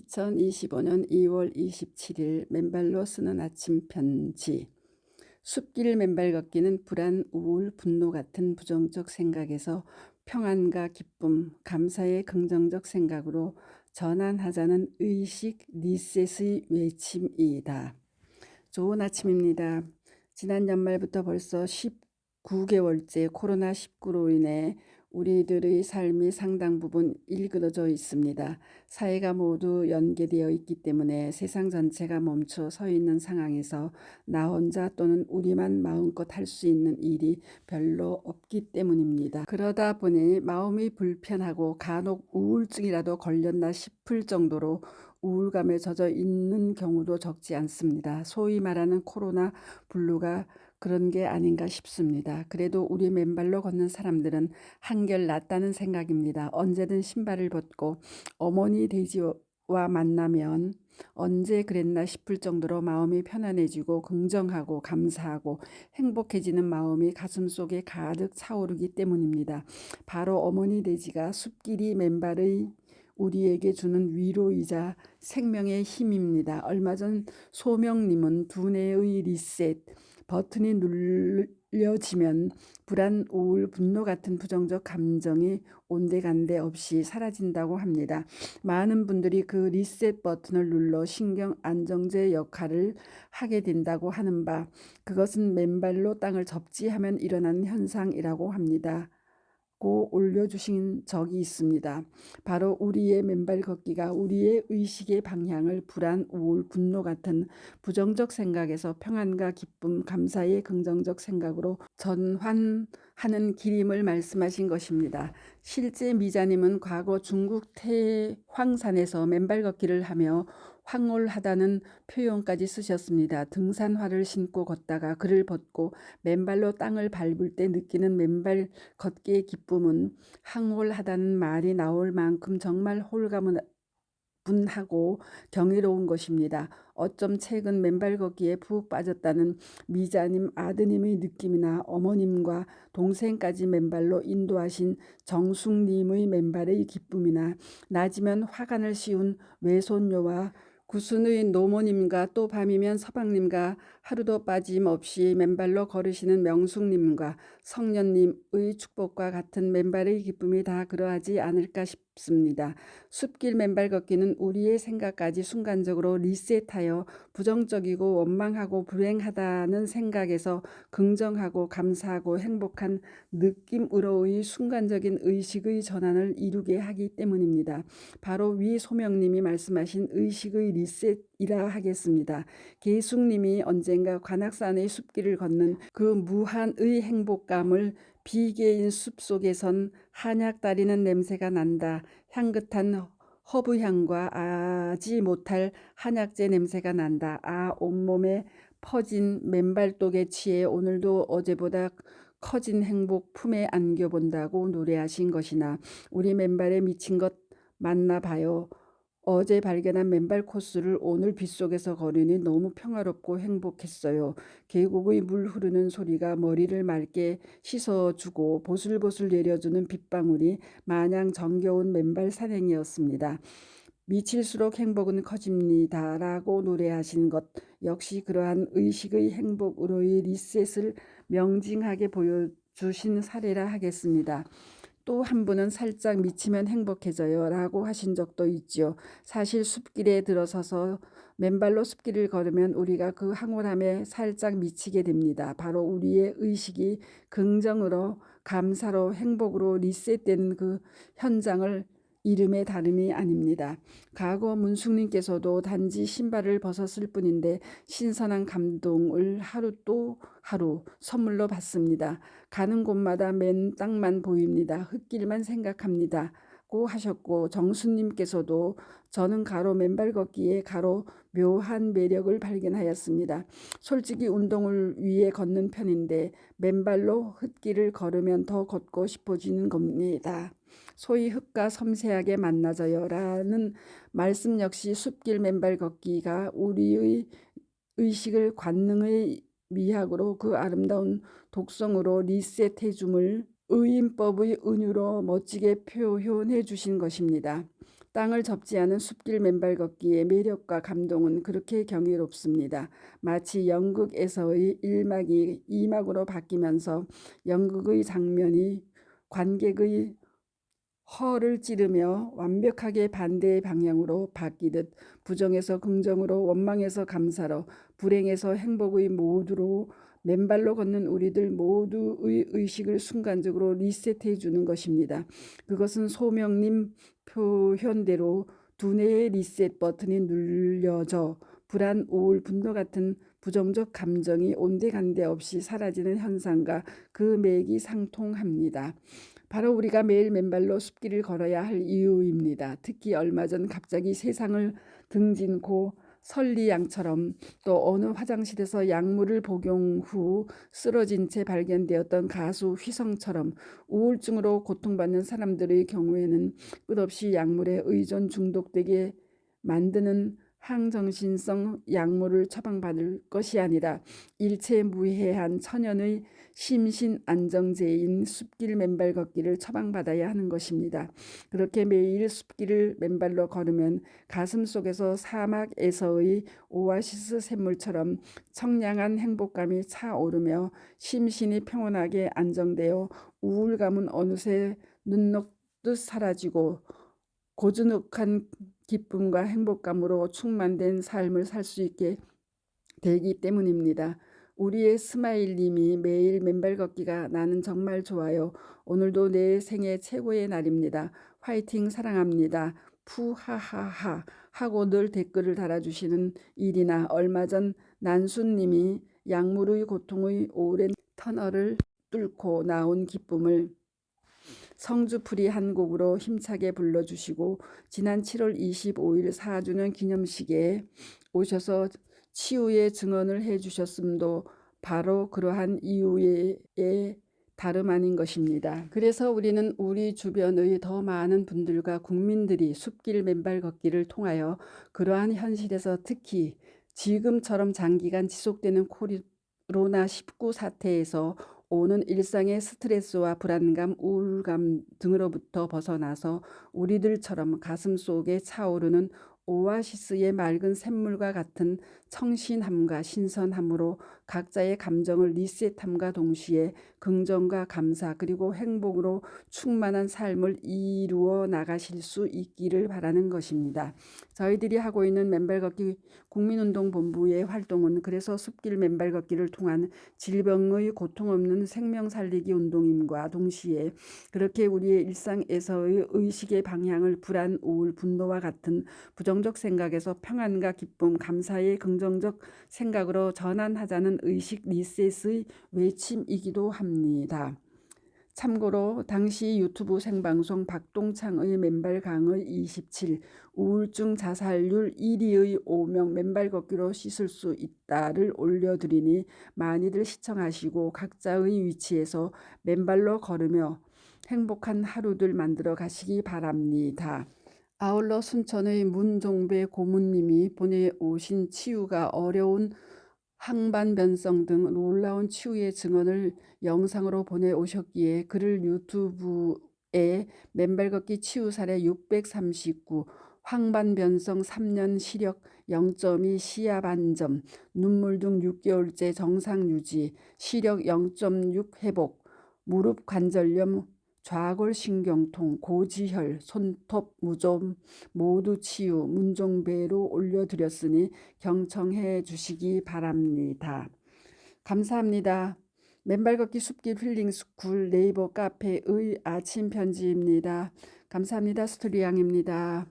2025년 2월 27일 맨발로 쓰는 아침 편지. 숲길 맨발 걷기는 불안, 우울, 분노 같은 부정적 생각에서 평안과 기쁨, 감사의 긍정적 생각으로 전환하자는 의식 리셋의 외침이다. 좋은 아침입니다. 지난 연말부터 벌써 19개월째 코로나19로 인해 우리들의 삶이 상당 부분 일그러져 있습니다. 사회가 모두 연계되어 있기 때문에 세상 전체가 멈춰 서 있는 상황에서 나 혼자 또는 우리만 마음껏 할 수 있는 일이 별로 없기 때문입니다. 그러다 보니 마음이 불편하고 간혹 우울증이라도 걸렸나 싶을 정도로 우울감에 젖어 있는 경우도 적지 않습니다. 소위 말하는 코로나 블루가 그런 게 아닌가 싶습니다. 그래도 우리 맨발로 걷는 사람들은 한결 낫다는 생각입니다. 언제든 신발을 벗고 어머니 돼지와 만나면 언제 그랬나 싶을 정도로 마음이 편안해지고 긍정하고 감사하고 행복해지는 마음이 가슴 속에 가득 차오르기 때문입니다. 바로 어머니 돼지가 숲길이 맨발의 우리에게 주는 위로이자 생명의 힘입니다. 얼마 전 소명님은 두뇌의 리셋, 버튼이 눌려지면 불안, 우울, 분노 같은 부정적 감정이 온데간데 없이 사라진다고 합니다. 많은 분들이 그 리셋 버튼을 눌러 신경 안정제 역할을 하게 된다고 하는 바, 그것은 맨발로 땅을 접지하면 일어나는 현상이라고 합니다. 고 올려주신 적이 있습니다. 바로 우리의 맨발 걷기가 우리의 의식의 방향을 불안, 우울, 분노 같은 부정적 생각에서 평안과 기쁨, 감사의 긍정적 생각으로 전환하는 길임을 말씀하신 것입니다. 실제 미자님은 과거 중국 태황산에서 맨발 걷기를 하며 황홀하다는 표현까지 쓰셨습니다. 등산화를 신고 걷다가 그를 벗고 맨발로 땅을 밟을 때 느끼는 맨발 걷기의 기쁨은 황홀하다는 말이 나올 만큼 정말 홀가문 분하고 경이로운 것입니다. 어쩜 최근 맨발 걷기에 푹 빠졌다는 미자님 아드님의 느낌이나 어머님과 동생까지 맨발로 인도하신 정숙님의 맨발의 기쁨이나 낮이면 화관을 씌운 외손녀와 구순의 노모님과 또 밤이면 서방님과 하루도 빠짐없이 맨발로 걸으시는 명숙님과 성년님의 축복과 같은 맨발의 기쁨이 다 그러하지 않을까 싶 습니다. 숲길 맨발 걷기는 우리의 생각까지 순간적으로 리셋하여 부정적이고 원망하고 불행하다는 생각에서 긍정하고 감사하고 행복한 느낌으로의 순간적인 의식의 전환을 이루게 하기 때문입니다. 바로 위 소명님이 말씀하신 의식의 리셋이라 하겠습니다. 계숙님이 언젠가 관악산의 숲길을 걷는 그 무한의 행복감을 비계인 숲 속에선 한약 따리는 냄새가 난다. 향긋한 허브향과 아지 못할 한약재 냄새가 난다. 아 온몸에 퍼진 맨발독에 취해 오늘도 어제보다 커진 행복 품에 안겨본다고 노래하신 것이나 우리 맨발에 미친 것 맞나 봐요. 어제 발견한 맨발 코스를 오늘 빗속에서 걸으니 너무 평화롭고 행복했어요. 계곡의 물 흐르는 소리가 머리를 맑게 씻어주고 보슬보슬 내려주는 빗방울이 마냥 정겨운 맨발 산행이었습니다. 미칠수록 행복은 커집니다. 라고 노래하신 것 역시 그러한 의식의 행복으로의 리셋을 명징하게 보여주신 사례라 하겠습니다. 또 한 분은 살짝 미치면 행복해져요 라고 하신 적도 있죠. 사실 숲길에 들어서서 맨발로 숲길을 걸으면 우리가 그 황홀함에 살짝 미치게 됩니다. 바로 우리의 의식이 긍정으로 감사로 행복으로 리셋된 그 현장을 이름의 다름이 아닙니다. 과거 문숙님께서도 단지 신발을 벗었을 뿐인데 신선한 감동을 하루 또 하루 선물로 받습니다. 가는 곳마다 맨 땅만 보입니다. 흙길만 생각합니다. 고 하셨고 정수님께서도 저는 가로 맨발 걷기에 가로 묘한 매력을 발견하였습니다. 솔직히 운동을 위해 걷는 편인데 맨발로 흙길을 걸으면 더 걷고 싶어지는 겁니다. 소위 흙과 섬세하게 만나져요 라는 말씀 역시 숲길 맨발 걷기가 우리의 의식을 관능의 미학으로 그 아름다운 독성으로 리셋해 줌을 의인법의 은유로 멋지게 표현해 주신 것입니다. 땅을 접지 않은 숲길 맨발 걷기의 매력과 감동은 그렇게 경이롭습니다. 마치 연극에서의 1막이 2막으로 바뀌면서 연극의 장면이 관객의 허를 찌르며 완벽하게 반대의 방향으로 바뀌듯 부정에서 긍정으로 원망에서 감사로 불행에서 행복의 모두로 맨발로 걷는 우리들 모두의 의식을 순간적으로 리셋해 주는 것입니다. 그것은 소명님 표현대로 두뇌의 리셋 버튼이 눌려져 불안, 우울, 분노 같은 부정적 감정이 온데간데 없이 사라지는 현상과 그 맥이 상통합니다. 바로 우리가 매일 맨발로 숲길을 걸어야 할 이유입니다. 특히 얼마 전 갑자기 세상을 등진 고 설리양처럼 또 어느 화장실에서 약물을 복용 후 쓰러진 채 발견되었던 가수 휘성처럼 우울증으로 고통받는 사람들의 경우에는 끝없이 약물에 의존 중독되게 만드는 항정신성 약물을 처방받을 것이 아니라 일체 무해한 천연의 심신 안정제인 숲길 맨발 걷기를 처방받아야 하는 것입니다. 그렇게 매일 숲길을 맨발로 걸으면 가슴 속에서 사막에서의 오아시스 샘물처럼 청량한 행복감이 차오르며 심신이 평온하게 안정되어 우울감은 어느새 눈 녹듯 사라지고 고즈넉한 기쁨과 행복감으로 충만된 삶을 살 수 있게 되기 때문입니다. 우리의 스마일님이 매일 맨발 걷기가 나는 정말 좋아요. 오늘도 내 생애 최고의 날입니다. 화이팅 사랑합니다. 푸하하하 하고 늘 댓글을 달아주시는 일이나 얼마 전 난수님이 약물의 고통의 오랜 터널을 뚫고 나온 기쁨을 성주풀이 한 곡으로 힘차게 불러주시고 지난 7월 25일 4주년 기념식에 오셔서 치유의 증언을 해주셨음도 바로 그러한 이유에 다름 아닌 것입니다. 그래서 우리는 우리 주변의 더 많은 분들과 국민들이 숲길 맨발 걷기를 통하여 그러한 현실에서 특히 지금처럼 장기간 지속되는 코로나19 사태에서 오는 일상의 스트레스와 불안감, 우울감 등으로부터 벗어나서 우리들처럼 가슴 속에 차오르는 오아시스의 맑은 샘물과 같은 청신함과 신선함으로 각자의 감정을 리셋함과 동시에 긍정과 감사 그리고 행복으로 충만한 삶을 이루어 나가실 수 있기를 바라는 것입니다. 저희들이 하고 있는 맨발 걷기 국민운동본부의 활동은 그래서 숲길 맨발 걷기를 통한 질병의 고통 없는 생명 살리기 운동임과 동시에 그렇게 우리의 일상에서의 의식의 방향을 불안, 우울, 분노와 같은 부정적 생각에서 평안과 기쁨, 감사의 긍정적 생각으로 전환하자는 의식 리셋의 외침이기도 합니다. 참고로 당시 유튜브 생방송 박동창의 맨발 강의 27 우울증 자살률 1위의 5명 맨발 걷기로 씻을 수 있다를 올려드리니 많이들 시청하시고 각자의 위치에서 맨발로 걸으며 행복한 하루들 만들어 가시기 바랍니다. 아울러 순천의 문종배 고문님이 보내오신 치유가 어려운 항반변성 등 놀라운 치유의 증언을 영상으로 보내 오셨기에 그를 유튜브에 맨발 걷기 치유 사례 639 황반변성 3년 시력 0.2 시야 반점 눈물 등 6개월째 정상 유지 시력 0.6 회복 무릎 관절염 좌골신경통, 고지혈, 손톱, 무좀 모두 치유, 문종배로 올려드렸으니 경청해 주시기 바랍니다. 감사합니다. 맨발 걷기 숲길 힐링 스쿨 네이버 카페의 아침 편지입니다. 감사합니다. 스토리양입니다.